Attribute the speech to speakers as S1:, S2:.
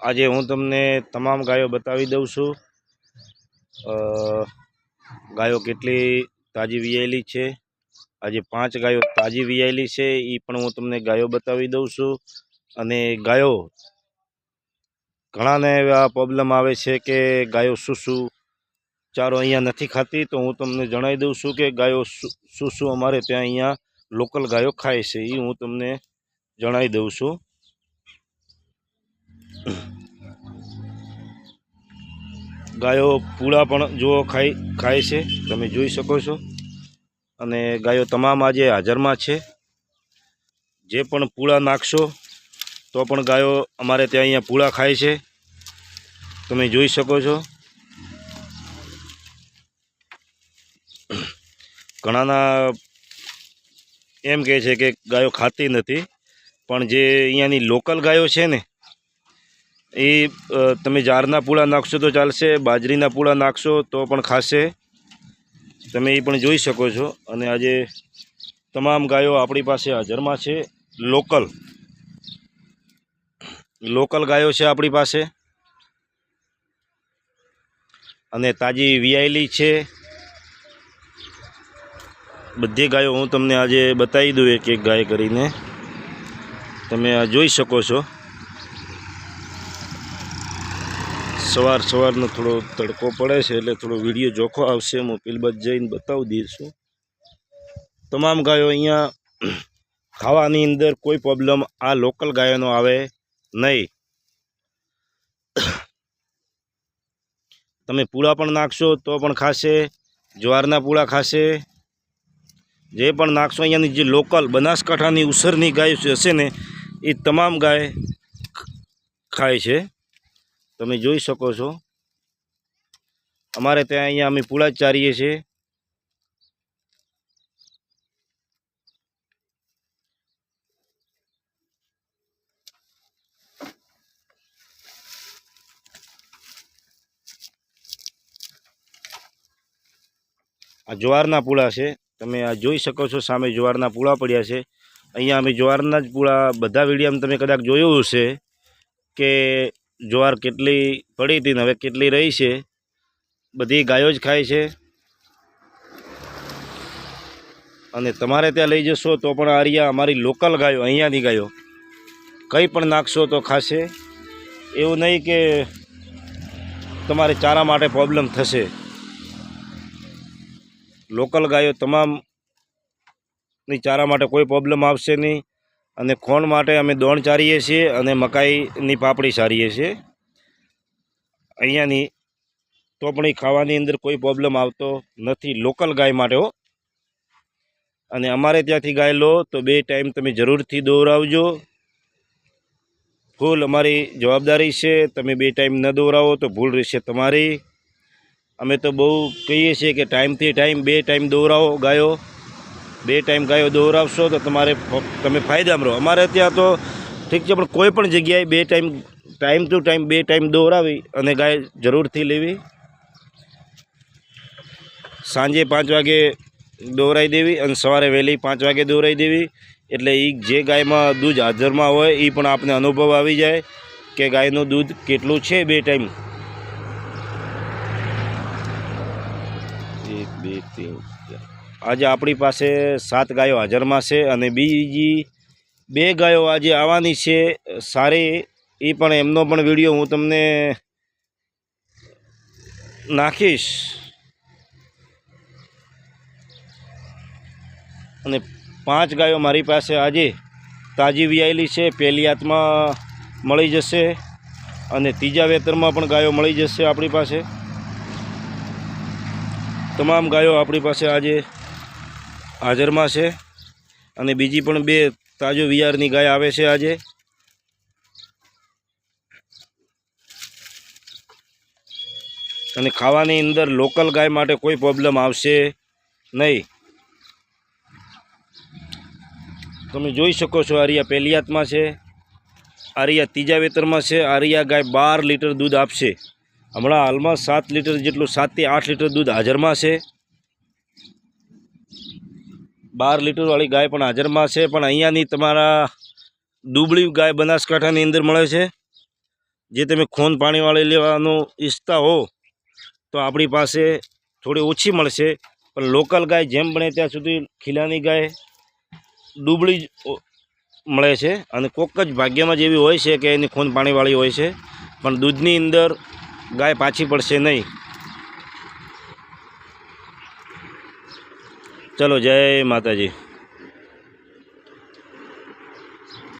S1: આજે હું તમને તમામ ગાયો બતાવી દઉં છું. ગાયો કેટલી તાજી વિયાયેલી છે. આજે પાંચ ગાયો તાજી વિયાયેલી છે એ પણ હું તમને ગાયો બતાવી દઉં છું. અને ગાયો, ઘણાને એવા પ્રોબ્લેમ આવે છે કે ગાયો શું ચારો અહીંયા નથી ખાતી, તો હું તમને જણાવી દઉં છું કે ગાયો શું અમારે ત્યાં અહીંયા લોકલ ગાયો ખાય છે એ હું તમને જણાવી દઉં છું. ગાયો, પૂળા પણ જુઓ, ખાઈ, ખાય છે. તમે જોઈ શકો છો. અને ગાયો તમામ આજે હાજરમાં છે. જે પણ પૂળા નાખશો, તો પણ ગાયો અમારે ત્યાં અહીંયા પૂળા ખાય છે. તમે જોઈ શકો છો. ઘણાના એમ કહે છે કે ગાયો ખાતી નથી, પણ જે અહીંયાની લોકલ ગાયો છે ને એ તમે જારના પૂળા નાખશો તો ચાલશે, બાજરીના પૂળા નાખશો તો પણ ખાશે. તમે એ પણ જોઈ શકો છો. અને આજે તમામ ગાયો આપણી પાસે હાજરમાં છે. લોકલ. લોકલ ગાયો છે આપણી પાસે. અને તાજી વિયાયેલી છે. બધી ગાયો હું તમને આજે બતાવી દઉં એક એક ગાય કરીને. તમે આ જોઈ શકો છો. સવાર સવારનો થોડો તડકો પડે છે એટલે થોડો વીડિયો જોખો આવશે. હું પીલબત જઈને બતાવી દઈશું તમામ ગાયો અહીંયા ખાવાની અંદર કોઈ પ્રોબ્લેમ આ લોકલ ગાયોનો આવે નહીં. તમે પૂળા પણ નાખશો તો પણ ખાશે, જ્વારના પૂળા ખાશે. જે પણ નાખશો અહીંયાની જે લોકલ બનાસકાંઠાની ઉસરની ગાય હશે ને, એ તમામ ગાય ખાય છે. તમે જોઈ શકો છો. અમારે ત્યાં અહીંયા અમે પૂળા ચારીએ છીએ. આ જ્વારના પૂળા છે. તમે આ જોઈ શકો છો, સામે જ્વારના પૂળા પડ્યા છે. અહીંયા અમે જુવારના જ પૂળા, બધા વિડીયામાં તમે કદાચ જોયું હશે કે જ્વાર કેટલી પડી હતી ને હવે કેટલી રહી છે, બધી ગાયો જ ખાય છે. અને તમારે ત્યાં લઈ જશો તો પણ આરિયા અમારી લોકલ ગાયો, અહીંયાની ગાયો. કંઈ પણ નાખશો તો ખાશે. એવું નહીં કે તમારે ચારા માટે પ્રોબ્લેમ થશે. લોકલ ગાયો તમામની ચારા માટે કોઈ પ્રોબ્લેમ આવશે નહીં. અને ખોણ માટે અમે દોણ ચારીએ છીએ અને મકાઈની પાપડી ચારીએ છીએ. અહીંયાની તો પણ એ ખાવાની અંદર કોઈ પ્રોબ્લેમ આવતો નથી લોકલ ગાય માટે હો. અને અમારે ત્યાંથી ગાય લો તો બે ટાઈમ તમે જરૂરથી દોરાવજો. ફૂલ અમારી જવાબદારી છે, તમે બે ટાઈમ ન દોરાવો તો ભૂલ રહેશે તમારી. અમે તો બહુ કહીએ છીએ કે ટાઈમથી ટાઈમ બે ટાઈમ દોરાવો ગાયો. બે ટાઈમ ગાયો દોરાવશો તો તમારે તમે ફાયદામાં રહો. અમારે ત્યાં તો ઠીક છે, પણ કોઈ પણ જગ્યાએ બે ટાઈમ ટાઈમ ટુ ટાઈમ બે ટાઈમ દોરાવી અને ગાય જરૂરથી લેવી. સાંજે પાંચ વાગે દોરાઈ દેવી અને સવારે વહેલી પાંચ વાગે દોરાઈ દેવી. એટલે એ જે ગાયમાં દૂધ હાજરમાં હોય એ પણ આપને અનુભવ આવી જાય કે ગાયનું દૂધ કેટલું છે બે ટાઈમ. એક, બે, ત્રણ. આજે આપણી પાસે સાત ગાયો હાજરમાં છે અને બીજી બે ગાયો આજે આવવાની છે. સારી એ પણ એમનો પણ વીડિયો હું તમને નાખીશ. અને પાંચ ગાયો મારી પાસે આજે તાજી વિયાયેલી છે. પહેલી હાથમાં મળી જશે અને ત્રીજા વેતરમાં પણ ગાયો મળી જશે આપણી પાસે. તમામ ગાયો આપણી પાસે આજે હાજરમાં છે. અને બીજી પણ બે તાજો વિયારની ગાય આવે છે આજે. અને ખાવાની અંદર લોકલ ગાય માટે કોઈ પ્રોબ્લેમ આવશે નહીં. તમે જોઈ શકો છો આરિયા પહેલિયાતમાં છે, આરિયા ત્રીજા વેતરમાં છે, આરિયા ગાય બાર લીટર દૂધ આપશે. હમણાં હાલમાં સાત લીટર જેટલું સાતથી આઠ લીટર દૂધ હાજરમાં છે. બાર લીટરવાળી ગાય પણ હાજરમાં છે, પણ અહીંયાની તમારા દુબળી ગાય બનાસકાંઠાની અંદર મળે છે. જે તમે ખૂન પાણીવાળી લેવાનું ઈચ્છતા હો, તો આપણી પાસે થોડી ઓછી મળશે. પણ લોકલ ગાય જેમ બને ત્યાં સુધી ખીલાની ગાય ડૂબળી મળે છે અને કોક જ ભાગ્યમાં જ એવી હોય છે કે એની ખૂન પાણીવાળી હોય છે. પણ દૂધની અંદર ગાય પાછી પડશે નહીં. ચલો જય માતાજી.